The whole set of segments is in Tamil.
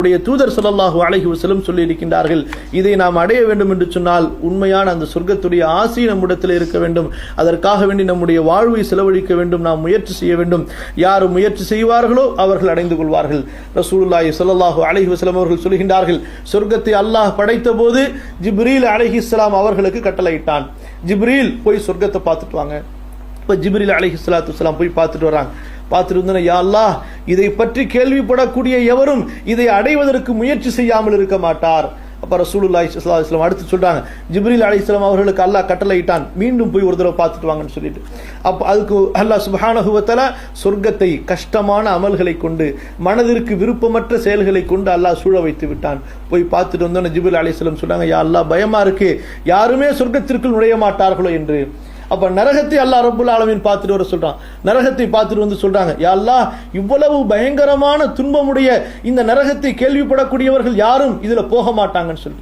உடைய தூதர் சொல்லல்லாஹு அழகி வஸல்லம் சொல்லி இருக்கின்றார்கள் இதை நாம் அடைய வேண்டும் என்று சொன்னால் உண்மையான அந்த சொர்க்கத்துடைய ஆசை நம்மிடத்தில் இருக்க வேண்டும். அதற்காக வேண்டி நம்முடைய வாழ்வை செலவழிக்க வேண்டும். நாம் முயற்சி செய்ய வேண்டும். யார் முயற்சி செய்வார்களோ அவர்கள் அடைந்து கொள்வார்கள். ரசூலுல்லாஹி சொல்லல்லாஹு அழகி வசலம் அவர்கள் சொல்கின்றார்கள் சொர்க்கத்தை அல்லாஹ் படைத்த போது ஜிப்ரீல் அலைஹிஸ்ஸலாம் அவர்களுக்கு கட்டளையிட்டான். ஜிப்ரீல் போய் சொர்க்கத்தை பார்த்துட்டு வாங்க. இப்போ ஜிப்ரீல் அலைஹிஸ்ஸலாத்து சலாத்து போய் பார்த்துட்டு வராங்க. பார்த்துட்டு வந்தோன்னே, யா அல்லாஹ் இதை பற்றி கேள்விப்படக்கூடிய எவரும் இதை அடைவதற்கு முயற்சி செய்யாமல் இருக்க மாட்டார். அப்ப ரசூலுல்லாஹி அடுத்து சொல்றாங்க ஜிப்ரீல் அலைஹிஸ்ஸலாம் அவர்களுக்கு அல்லாஹ் கட்டளையிட்டான் மீண்டும் போய் ஒரு தடவை பார்த்துட்டு வாங்கன்னு சொல்லிட்டு. அப்போ அதுக்கு அல்லாஹ் சுப்ஹானஹு சொர்க்கத்தை கஷ்டமான அமல்களை கொண்டு மனதிற்கு விருப்பமற்ற செயல்களை கொண்டு அல்லாஹ் சூழ வைத்து விட்டான். போய் பார்த்துட்டு வந்தோன்னே ஜிப்ரீல் இஸ்லாம் சொன்னாங்க யா அல்லா பயமா இருக்கு. யாருமே சொர்க்கத்திற்குள் நுழைய மாட்டார்களோ? என்று அப்ப நரகத்தை அல்லாஹ் ரபுல் ஆலமின் பார்த்துட்டு வர சொல்றான். நரகத்தை பார்த்துட்டு வந்து சொல்றாங்க யா இவ்வளவு பயங்கரமான துன்பமுடைய இந்த நரகத்தை கேள்விப்படக்கூடியவர்கள் யாரும் இதுல போக மாட்டாங்கன்னு சொல்லி.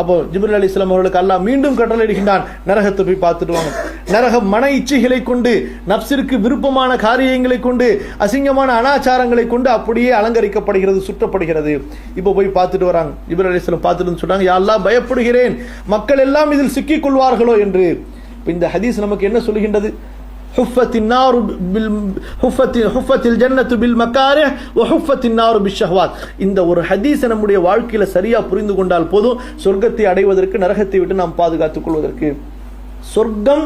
அப்போ ஜிபுல் அலி இஸ்லாம் அவர்களுக்கு அல்லாஹ் மீண்டும் கட்டளையிடுகின்றான் நரகத்தை போய் பார்த்துட்டு வாங்க. நரகம் மன இச்சைகளை கொண்டு நப்சிற்கு விருப்பமான காரியங்களை கொண்டு அசிங்கமான அனாச்சாரங்களை கொண்டு அப்படியே அலங்கரிக்கப்படுகிறது சுற்றப்படுகிறது. இப்போ போய் பார்த்துட்டு வராங்க. ஜிபுல் அலி இஸ்லாம் பார்த்துட்டு வந்து சொல்றாங்க யா பயப்படுகிறேன். மக்கள் எல்லாம் இதில் சிக்கிக்கொள்வார்களோ என்று. இந்த ஹதீஸ் நமக்கு என்ன சொல்லுகின்றது حفت النار بال حفت حفت الجنة بالمكاره وحفت النار بالشهوات இந்த ஒரு ஹதீஸை நம்முடைய வாழ்க்கையில சரியா புரிந்து கொண்டால் போதும் சொர்க்கத்தை அடைவதற்கு நரகத்தை விட்டு நாம் பாதுகாத்துக் கொள்வதற்கு சொர்க்கம்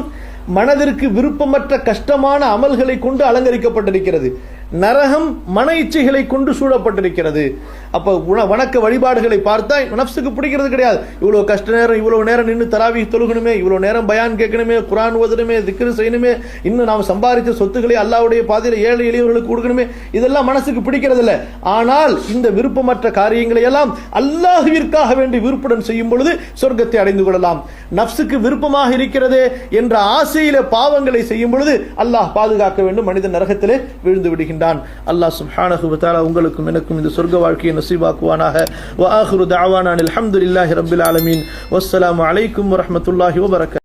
மனதிற்கு விருப்பமற்ற கஷ்டமான அமல்களை கொண்டு அலங்கரிக்கப்பட்டிருக்கிறது நரகம் மன இச்சைகளை கொண்டு சூழப்பட்டிருக்கிறது அப்போ உண- வணக்க வழிபாடுகளை பார்த்தா நப்சுக்கு பிடிக்கிறது கிடையாது. இவ்வளோ கஷ்ட நேரம் இவ்வளோ நேரம் நின்று தராவி தொழுகணுமே இவ்வளோ நேரம் பயான் கேட்கணுமே குரான் ஓதணுமே திக்ரு செய்யணுமே இன்னும் நாம் சம்பாதித்த சொத்துக்களை அல்லாவுடைய பாதையில் ஏழை எளியவர்களுக்கு கொடுக்கணுமே இதெல்லாம் மனசுக்கு பிடிக்கிறதில்ல. ஆனால் இந்த விருப்பமற்ற காரியங்களை எல்லாம் அல்லாஹுவிற்காக வேண்டி விருப்புடன் செய்யும் பொழுது சொர்க்கத்தை அடைந்து கொள்ளலாம். நப்சுக்கு விருப்பமாக இருக்கிறதே என்ற ஆசையில பாவங்களை செய்யும் பொழுது அல்லாஹ் பாதுகாக்க வேண்டும். மனித நரகத்திலே விழுந்து விடுகின்றான். அல்லாஹ் சுப்ஹானஹு உங்களுக்கும் எனக்கும் இந்த சொர்க்க வாழ்க்கையை نصيباكوانا ہے وآخر دعوانا الحمدللہ رب العالمین والسلام علیکم ورحمت اللہ وبرکاتہ